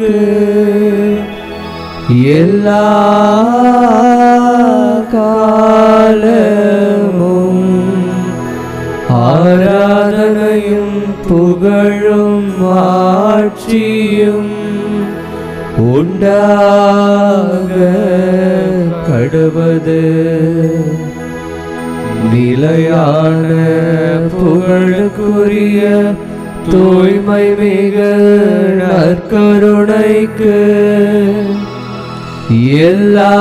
நற்கருணைக்கு எல்லா காலமும் ஆராதனையும் புகழும் ஆட்சியும் உண்டாக கடுவது. நிலையான புகழுக்குரிய தூய்மை மிக நற்கருணைக்கு எல்லா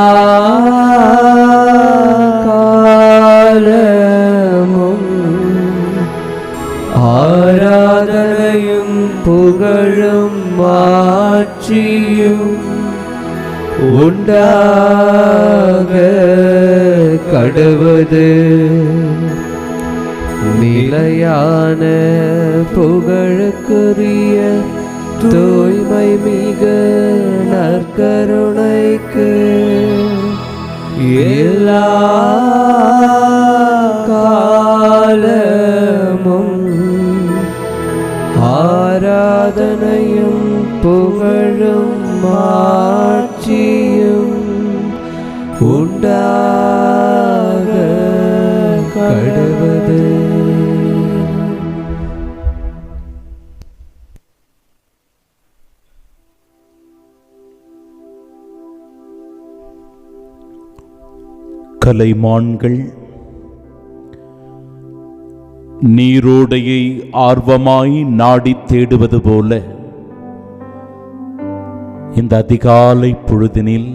காலமும் ஆராதனையும் புகழும் மாற்றியும் உண்டாக கடவுது. நிலையான புகழுக்குரிய தூய்மை மிக நற்கருணைக்கு எல்லா காலமும் ஆராதனையும் புகழும் மாட்சியும் உண்டா கலைமான்கள் நீரோடையை ஆர்வமாய் நாடி தேடுவது போல இந்த அதிகாலை பொழுதினில்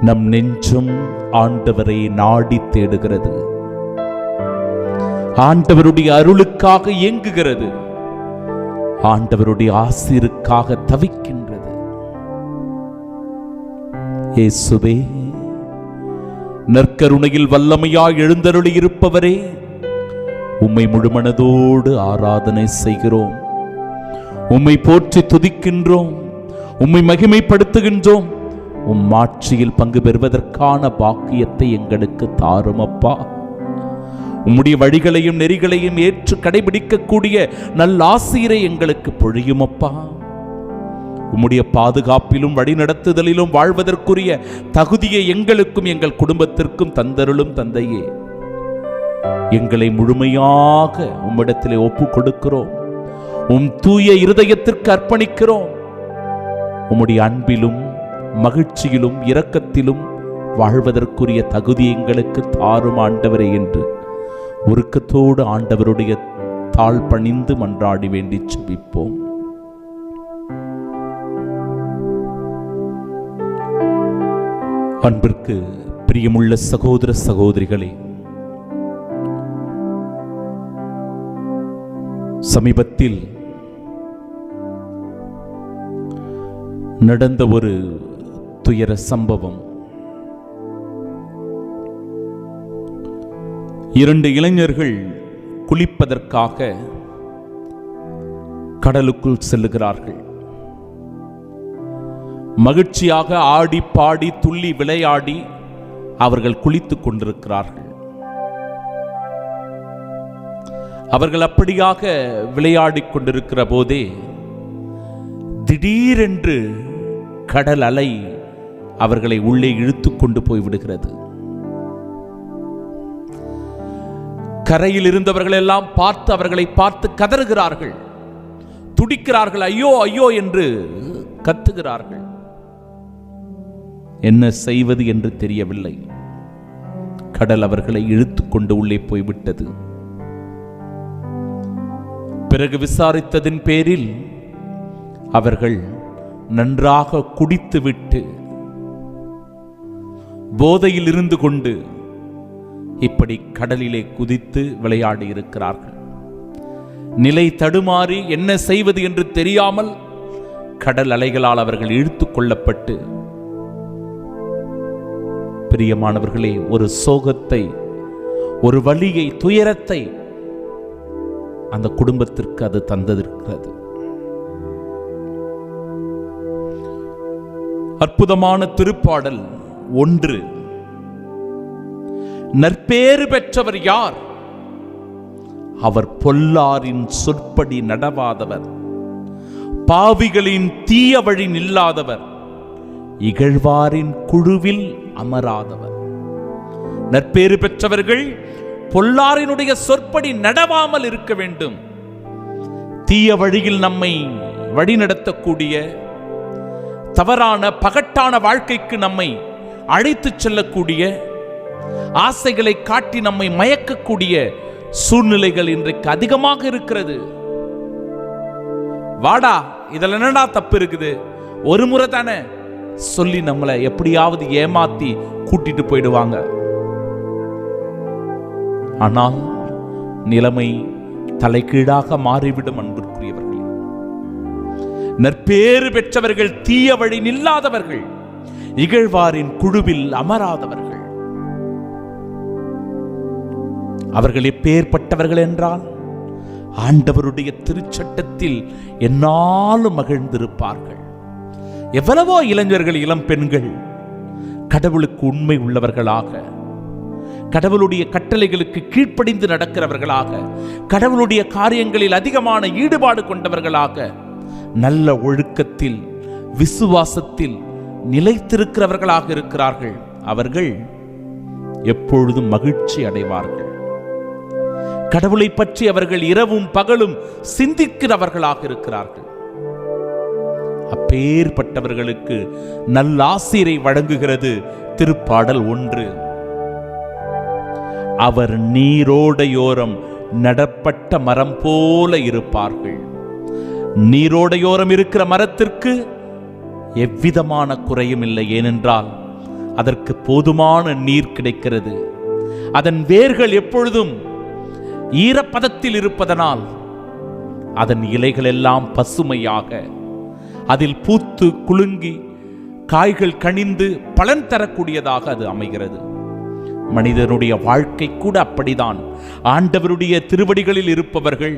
நம் நெஞ்சும் ஆண்டவரை நாடித் தேடுகிறது. ஆண்டவருடைய அருளுக்காக இயங்குகிறது. ஆண்டவருடைய ஆசிருக்காக தவிக்கின்றது. இயேசுவே நற்கருணையில் வல்லமையாய் எழுந்தருளி இருப்பவரே உம்மை முழுமனதோடு ஆராதனை செய்கிறோம். உம்மை போற்றி துதிக்கின்றோம். உம்மை மகிமைப்படுத்துகின்றோம். உம் ஆட்சியில் பங்கு பெறுவதற்கான பாக்கியத்தை எங்களுக்கு தாரும் அப்பா உம்முடைய வழிகளையும் நெறிகளையும் ஏற்று கடைபிடிக்கக்கூடிய நல்ல ஆசிரியரை எங்களுக்கு பொழியும் அப்பா உம்முடைய பாதுகாப்பிலும் வழிநடத்துதலிலும் வாழ்வதற்குரிய தகுதியை எங்களுக்கும் எங்கள் குடும்பத்திற்கும் தந்தருளும் தந்தையே. எங்களை முழுமையாக உம்மிடத்திலே ஒப்பு கொடுக்கிறோம் உம் தூய இருதயத்திற்கு அர்ப்பணிக்கிறோம். உம்முடைய அன்பிலும் மகிழ்ச்சியிலும் இரக்கத்திலும் வாழ்வதற்குரிய தகுதி எங்களுக்கு தாரும் ஆண்டவரே என்று உருக்கத்தோடு ஆண்டவருடைய தாழ் பணிந்து மன்றாடி வேண்டி செபிப்போம். அன்பிற்கு பிரியமுள்ள சகோதர சகோதரிகளே சமீபத்தில் நடந்த ஒரு துயர சம்பவம். இரண்டு இளைஞர்கள் குளிப்பதற்காக கடலுக்குள் செல்லுகிறார்கள். மகிழ்ச்சியாக ஆடி பாடி துள்ளி விளையாடி அவர்கள் குளித்துக் கொண்டிருக்கிறார்கள். அவர்கள் அப்படியாக விளையாடிக் கொண்டிருக்கிற போதே திடீரென்று கடல் அலை அவர்களை உள்ளே இழுத்துக் கொண்டு போய் விடுகிறது. கரையில் இருந்தவர்கள் எல்லாம் பார்த்து அவர்களை பார்த்து கதறுகிறார்கள். துடிக்கிறார்கள் ஐயோ ஐயோ என்று கத்துகிறார்கள். என்ன செய்வது என்று தெரியவில்லை. கடல் அவர்களை இழுத்து கொண்டு உள்ளே போய்விட்டது. பிறகு விசாரித்ததின் பேரில் அவர்கள் நன்றாக குடித்துவிட்டு போதையில் இருந்து கொண்டு இப்படி கடலிலே குதித்து விளையாடி இருக்கிறார்கள். நிலை தடுமாறி என்ன செய்வது என்று தெரியாமல் கடல் அலைகளால் அவர்கள் இழுத்து கொள்ளப்பட்டு பிரியமானவர்களே ஒரு சோகத்தை ஒரு வழியை துயரத்தை அந்த குடும்பத்திற்கு அது தந்ததிருக்கிறது. அற்புதமான திருப்பாடல் ஒன்று. நற்பேறு பெற்றவர் யார்? அவர் பொல்லாரின் சொற்படி நடவாதவர். பாவிகளின் தீய வழி நில்லாதவர். இகழ்வாரின் குழுவில் அமராதவர். நற்பேறு பெற்றவர்கள் பொல்லாரினுடைய சொற்படி நடவாமல் இருக்க வேண்டும். தீய வழியில் நம்மை வழிநடத்தக்கூடிய தவறான பகட்டான வாழ்க்கைக்கு நம்மை அழைத்துச் செல்லக்கூடிய ஆசைகளை காட்டி நம்மை மயக்கக்கூடிய சூழ்நிலைகள் இன்றைக்கு அதிகமாக இருக்கிறது. வாடா இதில் என்னடா தப்பு இருக்குது? ஒரு முறை தானே சொல்லி நம்மளை எப்படியாவது ஏமாத்தி கூட்டிட்டு போயிடுவாங்க. ஆனால் நிலைமை தலைகீழாக மாறிவிடும் அன்பிற்குரியவர்களே. நற்பேறு பெற்றவர்கள் தீய வழி நில்லாதவர்கள் இகழ்வாரின் குழுவில் அமராதவர்கள். அவர்கள் எப்பேற்பட்டவர்கள் என்றால் ஆண்டவருடைய திருச்சட்டத்தில் என்னாலும் மகிழ்ந்திருப்பார்கள். எவ்வளவோ இளைஞர்கள் இளம் பெண்கள் கடவுளுக்கு உண்மை உள்ளவர்களாக கடவுளுடைய கட்டளைகளுக்கு கீழ்ப்படிந்து நடக்கிறவர்களாக கடவுளுடைய காரியங்களில் அதிகமான ஈடுபாடு கொண்டவர்களாக நல்ல ஒழுக்கத்தில் விசுவாசத்தில் நிலைத்திருக்கிறவர்களாக இருக்கிறார்கள். அவர்கள் எப்பொழுதும் மகிழ்ச்சி அடைவார்கள். கடவுளை பற்றி அவர்கள் இரவும் பகலும் சிந்திக்கிறவர்களாக இருக்கிறார்கள். அப்பேற்பட்டவர்களுக்கு நல்லாசிரை வழங்குகிறது. திருப்பாடல் ஒன்று. அவர் நீரோடையோரம் நடப்பட்ட மரம் போல இருப்பார்கள். நீரோடையோரம் இருக்கிற மரத்திற்கு எவ்விதமான குறையும் இல்லை. ஏனென்றால் அதற்கு போதுமான நீர் கிடைக்கிறது. அதன் வேர்கள் எப்பொழுதும் ஈரப்பதத்தில் இருப்பதனால் அதன் இலைகள் எல்லாம் பசுமையாக அதில் பூத்து குலுங்கி காய்கள் கனிந்து பலன் தரக்கூடியதாக அது அமைகிறது. மனிதனுடைய வாழ்க்கை கூட அப்படிதான். ஆண்டவருடைய திருவடிகளில் இருப்பவர்கள்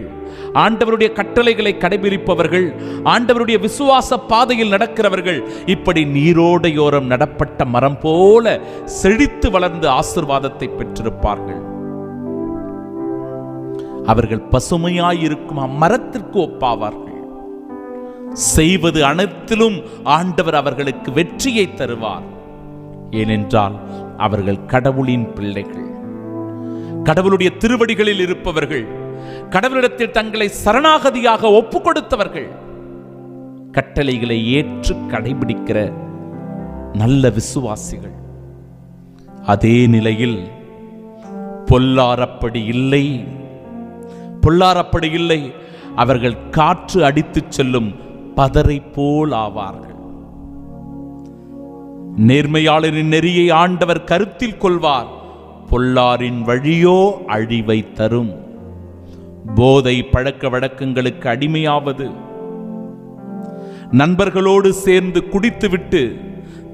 ஆண்டவருடைய கட்டளைகளை கடைபிடிப்பவர்கள் ஆண்டவருடைய விசுவாச பாதையில் நடக்கிறவர்கள் இப்படி நீரோடையோரம் நடப்பட்ட மரம் போல செழித்து வளர்ந்து ஆசிர்வாதத்தை பெற்றிருப்பார்கள். அவர்கள் பசுமையாயிருக்கும் அம்மரத்திற்கு ஒப்பாவார்கள் செய்வது அனைத்திலும் ஆண்டவர் அவர்களுக்கு வெற்றியை தருவார். ஏனென்றால் அவர்கள் கடவுளின் பிள்ளைகள். கடவுளுடைய திருவடிகளில் இருப்பவர்கள் கடவுளிடத்தில் தங்களை சரணாகதியாக ஒப்பு கொடுத்தவர்கள் கட்டளைகளை ஏற்று கடைபிடிக்கிற நல்ல விசுவாசிகள். அதே நிலையில் பொல்லாரப்படி இல்லை பொல்லாரப்படி இல்லை அவர்கள் காற்று அடித்துச் செல்லும் பதரை போல் ஆவார்கள் நேர்மையாளரின் நெறியை ஆண்டவர் கருத்தில் கொள்வார். பொல்லாரின் வழியோ அழிவை தரும். போதை பழக்க வழக்கங்களுக்கு அடிமையாவது. நண்பர்களோடு சேர்ந்து குடித்துவிட்டு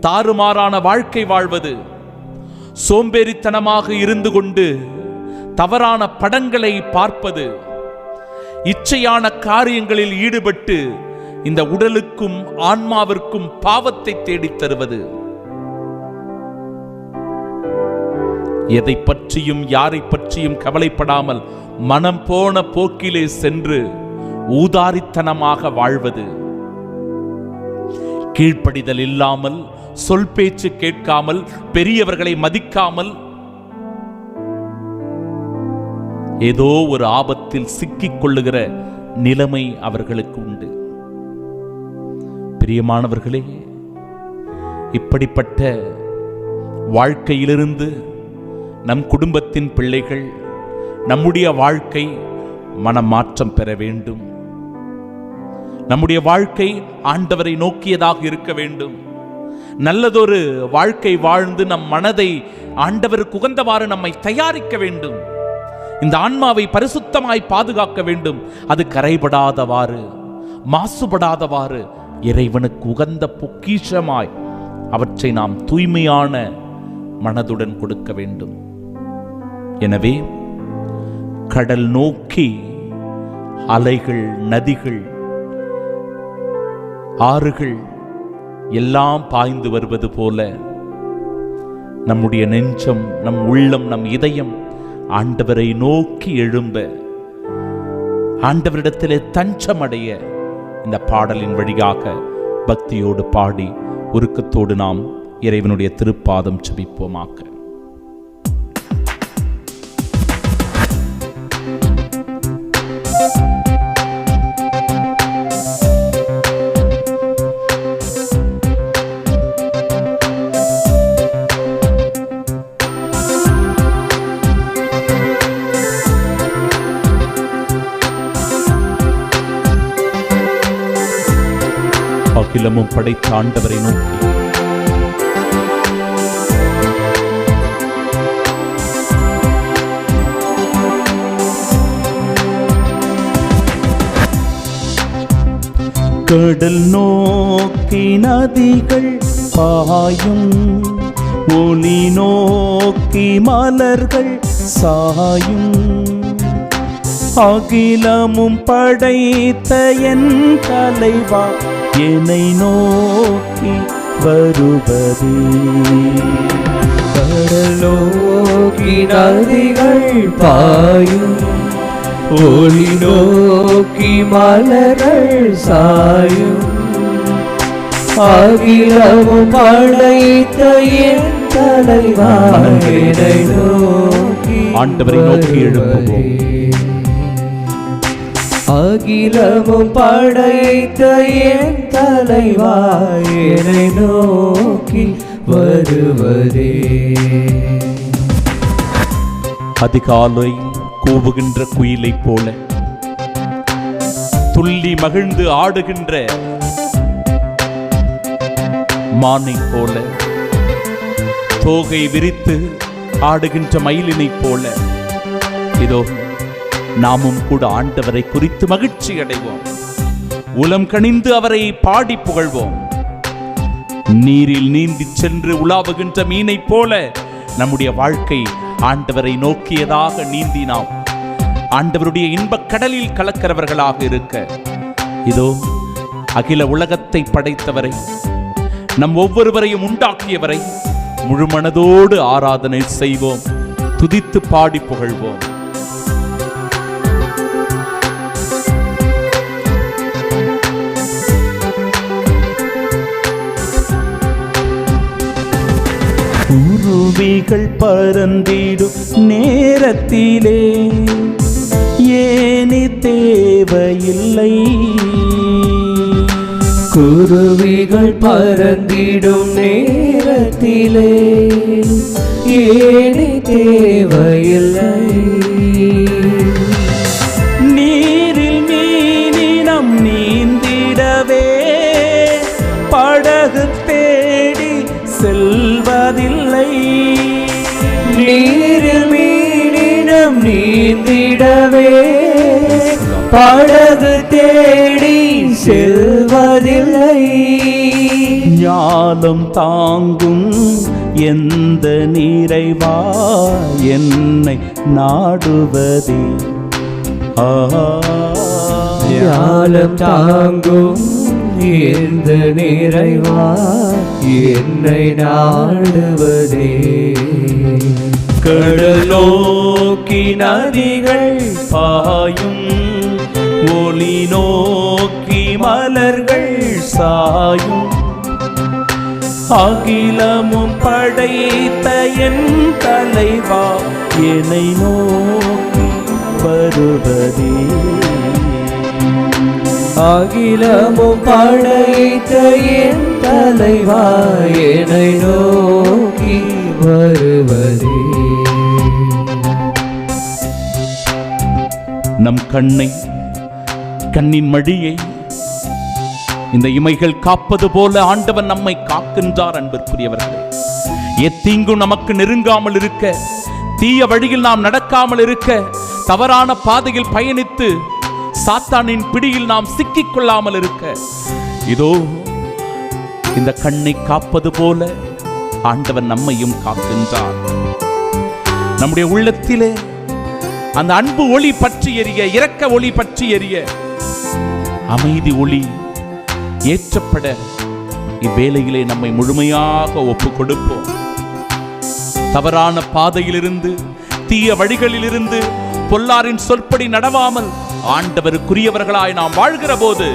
தாறுமாறான வாழ்க்கை வாழ்வது. சோம்பேறித்தனமாக இருந்து கொண்டு தவறான படங்களை பார்ப்பது. இச்சையான காரியங்களில் ஈடுபட்டு இந்த உடலுக்கும் ஆன்மாவிற்கும் பாவத்தை தேடித் தருவது. எதை பற்றியும் யாரை பற்றியும் கவலைப்படாமல் மனம் போன போக்கிலே சென்று ஊதாரித்தனமாக வாழ்வது. கீழ்ப்படிதல் இல்லாமல் சொல் பேச்சு கேட்காமல் பெரியவர்களை மதிக்காமல் ஏதோ ஒரு ஆபத்தில் சிக்கிக் கொள்ளுகிற நிலைமை அவர்களுக்கு உண்டு. பிரியமானவர்களே இப்படிப்பட்ட வாழ்க்கையிலிருந்து நம் குடும்பத்தின் பிள்ளைகள் நம்முடைய வாழ்க்கை மனமாற்றம் பெற வேண்டும். நம்முடைய வாழ்க்கை ஆண்டவரை நோக்கியதாக இருக்க வேண்டும். நல்லதொரு வாழ்க்கை வாழ்ந்து நம் மனதை ஆண்டவருக்கு உகந்தவாறு நம்மை தயாரிக்க வேண்டும். இந்த ஆன்மாவை பரிசுத்தமாய் பாதுகாக்க வேண்டும். அது கரைபடாதவாறு மாசுபடாதவாறு இறைவனுக்கு உகந்த பொக்கிஷமாய் அவற்றை நாம் தூய்மையான மனதுடன் கொடுக்க வேண்டும். எனவே கடல் நோக்கி அலைகள் நதிகள் ஆறுகள் எல்லாம் பாய்ந்து வருவது போல நம்முடைய நெஞ்சம் நம் உள்ளம் நம் இதயம் ஆண்டவரை நோக்கி எழும்ப ஆண்டவரிடத்திலே தஞ்சமடைய இந்த பாடலின் வழியாக பக்தியோடு பாடி உருக்கத்தோடு நாம் இறைவனுடைய திருப்பாதம் செபிப்போமாக்க அகிலமும் படைத்த ஆண்டவரை நோக்கி. கடல் நோக்கி நதிகள் பாயும் ஒளி நோக்கி மலர்கள் சாயும். அகிலமும் படைத்த என் தலைவா என்னை நோக்கி வருவதே. கடலோக்கி நதிகள் பாயும் ஒளி நோக்கி மலர்கள் சாயும். அகிலமும் படைத்த என் நோக்கி ஆண்டவரை நோக்கி எழுப்புவோம். அகிலமும் படைத்த என் தலைவாயனை நோக்கி வருவதே. அதிகாலை கூவுகின்ற குயிலைப் போல துள்ளி மகிழ்ந்து ஆடுகின்ற மானை போல தோகை விரித்து ஆடுகின்ற மயிலினைப் போல இதோ நாமும் கூட ஆண்டவரை குறித்து மகிழ்ச்சி அடைவோம். உலம் கனிந்து அவரை பாடி புகழ்வோம். நீரில் நீந்தி சென்று உலாவுகின்ற மீனைப் போல நம்முடைய வாழ்க்கை ஆண்டவரை நோக்கியதாக நீந்தினாம். ஆண்டவருடைய இன்பக் கடலில் கலக்கிறவர்களாக இருக்க. இதோ அகில உலகத்தை படைத்தவரை நம் ஒவ்வொருவரையும் உண்டாக்கியவரை முழுமனதோடு ஆராதனை செய்வோம். துதித்து பாடி புகழ்வோம். குருவிகள் பறந்திடும் நேரத்திலே. ஏனி தேவையில்லை. குருவிகள் பறந்திடும் நேரத்திலே. ஏனி தேவையில்லை. படகு தேடி செல்வதில்லை. ஞாலம் தாங்கும் எந்த நிறைவா என்னை நாடுவதே? ஆ. ஞாலம் தாங்கும் எந்த நிறைவா என்னை நாடுவதே? கடலோக்கி நதிகள் பாயும் ஒளி நோக்கி மலர்கள் சாயும். அகிலமும் படைத்த என் தலைவா என்னை நோக்கி வருவதே. அகிலமும் படைத்த என் தலைவா என்னை கண்ணை கண்ணின் மடியை. இந்த இமைகள் காப்பது போல ஆண்டவன் நம்மை காக்கின்றார் அன்பிற்குரியவர்களே. எத்தீங்கும் நமக்கு நெருங்காமல் இருக்க தீய வழியில் நாம் நடக்காமல் இருக்க தவறான பாதையில் பயணித்து சாத்தானின் பிடியில் நாம் சிக்கிக் கொள்ளாமல் இருக்க. இதோ இந்த கண்ணை காப்பது போல ஆண்டவன் நம்மையும் காக்கின்றார். நம்முடைய உள்ளத்திலே அந்த அன்பு ஒளி பற்றி எரிய இரக்க ஒளி பற்றி எரிய அமைதி ஒளி ஏற்றப்பட இவ்வேளையிலே நம்மை முழுமையாக ஒப்பு கொடுப்போம் தவறான பாதையிலிருந்து தீய வழிகளிலிருந்து பொல்லாரின் சொற்படி நடவாமல் ஆண்டவருக்குரியவர்களாய் நாம் வாழ்கிற போது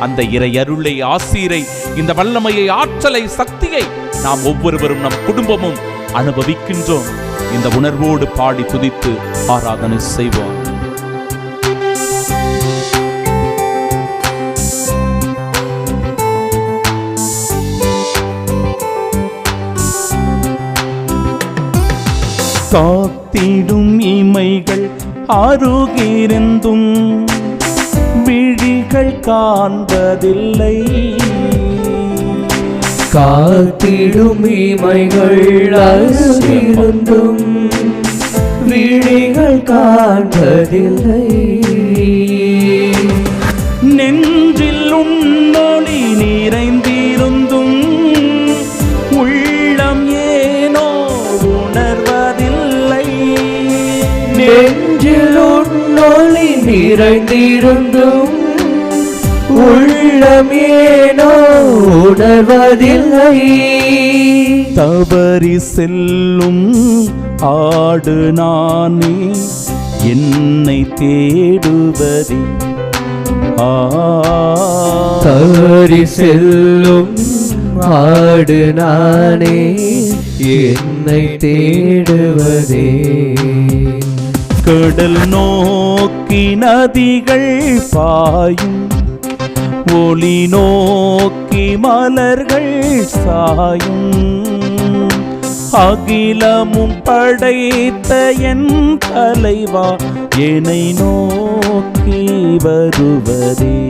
அந்த இறை அருளை ஆசீரை இந்த வல்லமையை ஆற்றலை சக்தியை நாம் ஒவ்வொருவரும் நம் குடும்பமும் அனுபவிக்கின்றோம். இந்த உணர்வோடு பாடி துதித்து ஆராதனை செய்வோம். காத்திடும் இமைகள் ஆரோக்கியிருந்தும் விழிகள் காண்பதில்லை. காத்திடும் இமைகள் அருகிருந்தும் விழிகள் காண்பதில்லை. நெஞ்சில் உன்னொளி நிறைந்திருந்தும் உள்ளம் ஏனோ உணர்வதில்லை. நெஞ்சில் உன்னொளி நிறைந்திருந்தும் உள்ளம் ஏனோ உணர்வதில்லை. தவறி செல்லும் ஆடு நானே என்னை தேடுவதே. தவறி செல்லும் ஆடு நானே என்னை தேடுவதே. கடல் நோக்கி நதிகள் பாயும் ஒளி நோக்கி மலர்கள் சாயும். அகிலமும் படைத்த என் தலைவா என்னை நோக்கி வருவதே.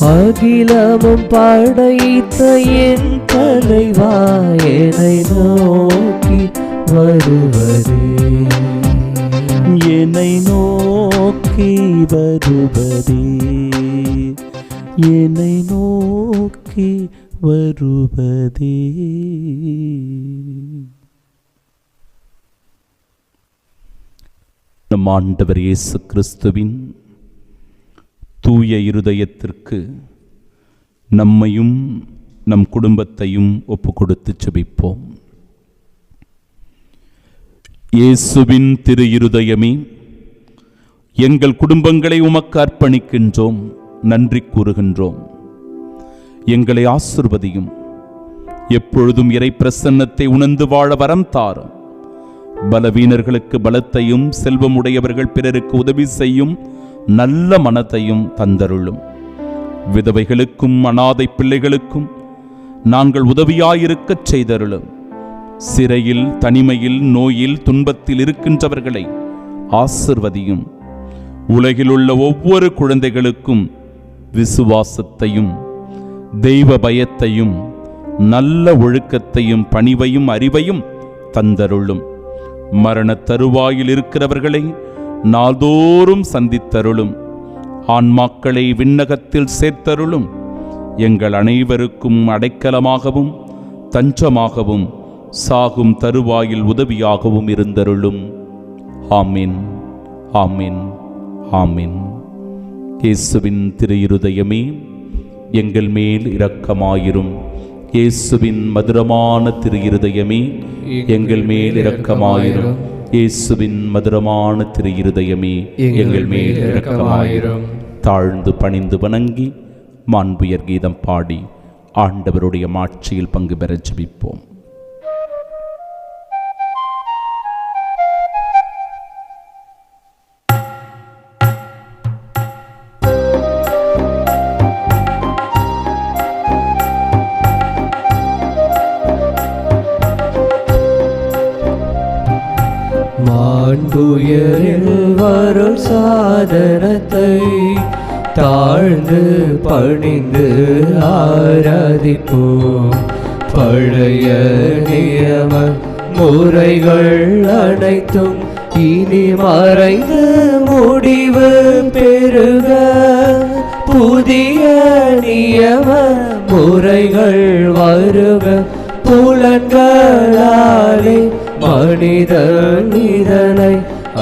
அகிலமும் படைத்த என் தலைவா என்னை நோக்கி வருவதே. என்னை நோக்கி வருவதே என்னை நோக்கி வருவதே நம் ஆண்டவர் இயேசு கிறிஸ்துவின் தூய இருதயத்திற்கு நம்மையும் நம் குடும்பத்தையும் ஒப்பு கொடுத்து செபிப்போம். இயேசுவின் திரு இருதயமே எங்கள் குடும்பங்களை உமக்கு அர்ப்பணிக்கின்றோம் நன்றி கூறுகின்றோம். எங்களை ஆசிர்வதியும். எப்பொழுதும் இறை பிரசன்னத்தை உணர்ந்து வாழ வரம் தாரும். பலவீனர்களுக்கு பலத்தையும் செல்வம் உடையவர்கள் பிறருக்கு உதவி செய்யும் நல்ல மனத்தையும் தந்தருளும். விதவைகளுக்கும் அனாதை பிள்ளைகளுக்கும் நாங்கள் உதவியாயிருக்கச் செய்தருளும். சிறையில் தனிமையில் நோயில் துன்பத்தில் இருக்கின்றவர்களை ஆசிர்வதியும். உலகிலுள்ள ஒவ்வொரு குழந்தைகளுக்கும் விசுவாசத்தையும் தெய்வ பயத்தையும் நல்ல ஒழுக்கத்தையும் பணிவையும் அறிவையும் தந்தருளும். மரணத் தருவாயில் இருக்கிறவர்களை நாள்தோறும் சந்தித்தருளும். ஆன்மாக்களை விண்ணகத்தில் சேர்த்தருளும். எங்கள் அனைவருக்கும் அடைக்கலமாகவும் தஞ்சமாகவும் சாகும் தருவாயில் உதவியாகவும் இருந்தருளும். ஆமீன் ஆமின் ஆமீன். இயேசுவின் திரு இருதயமே எங்கள் மேல் இரக்கமாயிரும். இயேசுவின் மதுரமான திரு இருதயமே எங்கள் மேல் இரக்கமாயிரும். இயேசுவின் மதுரமான திரு இருதயமே எங்கள் மேல் இரக்கமாயிரும். தாழ்ந்து பணிந்து வணங்கி மாண்புயர் கீதம் பாடி ஆண்டவருடைய மாட்சியில் பங்கு பெற ஜபிப்போம். சாதனத்தை தாழ்ந்து பணிந்து ஆராதிப்போம். பழைய நியம முறைகள் அனைத்தும் இனி மறைந்து முடிவு பெருக புதிய நியம முறைகள் வருக. புலன்களாலே மனிதன் இதனை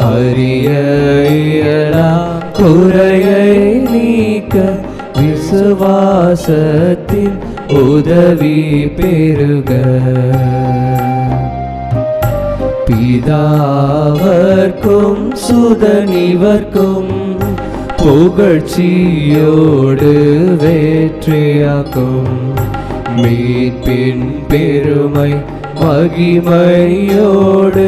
அறிய எல்லாம் குறையை நீக்க விசுவாசத்தின் உதவி பெருக பிதாவர்க்கும் சுதனிவர்க்கும் புகழ்ச்சியோடு வேற்றியாக்கும் மீட்பின் பெருமை மகிமையோடு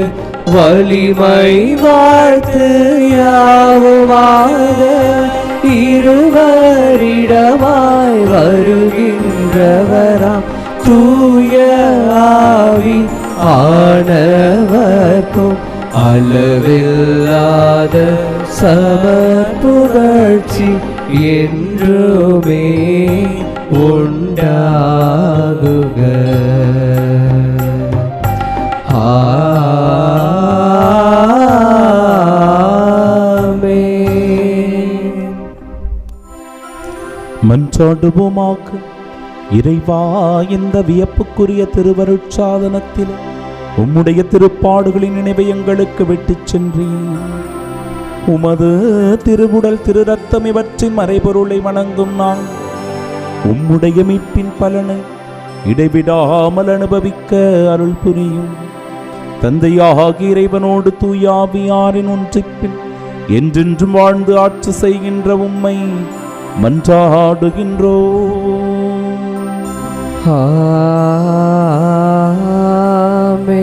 வலிமை வாழ்த்து யாவுமாக இருவரிடமாய் வருகின்றவராம். தூய ஆவி ஆனவர்க்கும் அளவில்லாத சமப்புகழ்ச்சி என்றுமே உண்டாகுக. ஆமென். இறைவா இந்த வியப்புக்குரிய திருவருட்சாதனத்தில் உம்முடைய திருப்பாடுகளின் நினைவை எங்களுக்கு விட்டுச் சென்றீர். உமது திருவுடல் திரு ரத்தம் இவற்றின் மறைபொருளை வணங்கும் நான் உம்முடைய மீட்பின் பலனை இடைவிடாமல் அனுபவிக்க அருள் புரியும். தந்தையாக இறைவனோடு தூயாவியாரின் ஒன்றிப்பில் என்றென்றும் வாழ்ந்து ஆட்சி செய்கின்ற உம்மை மன்றாடுகின்றோ. ஆமே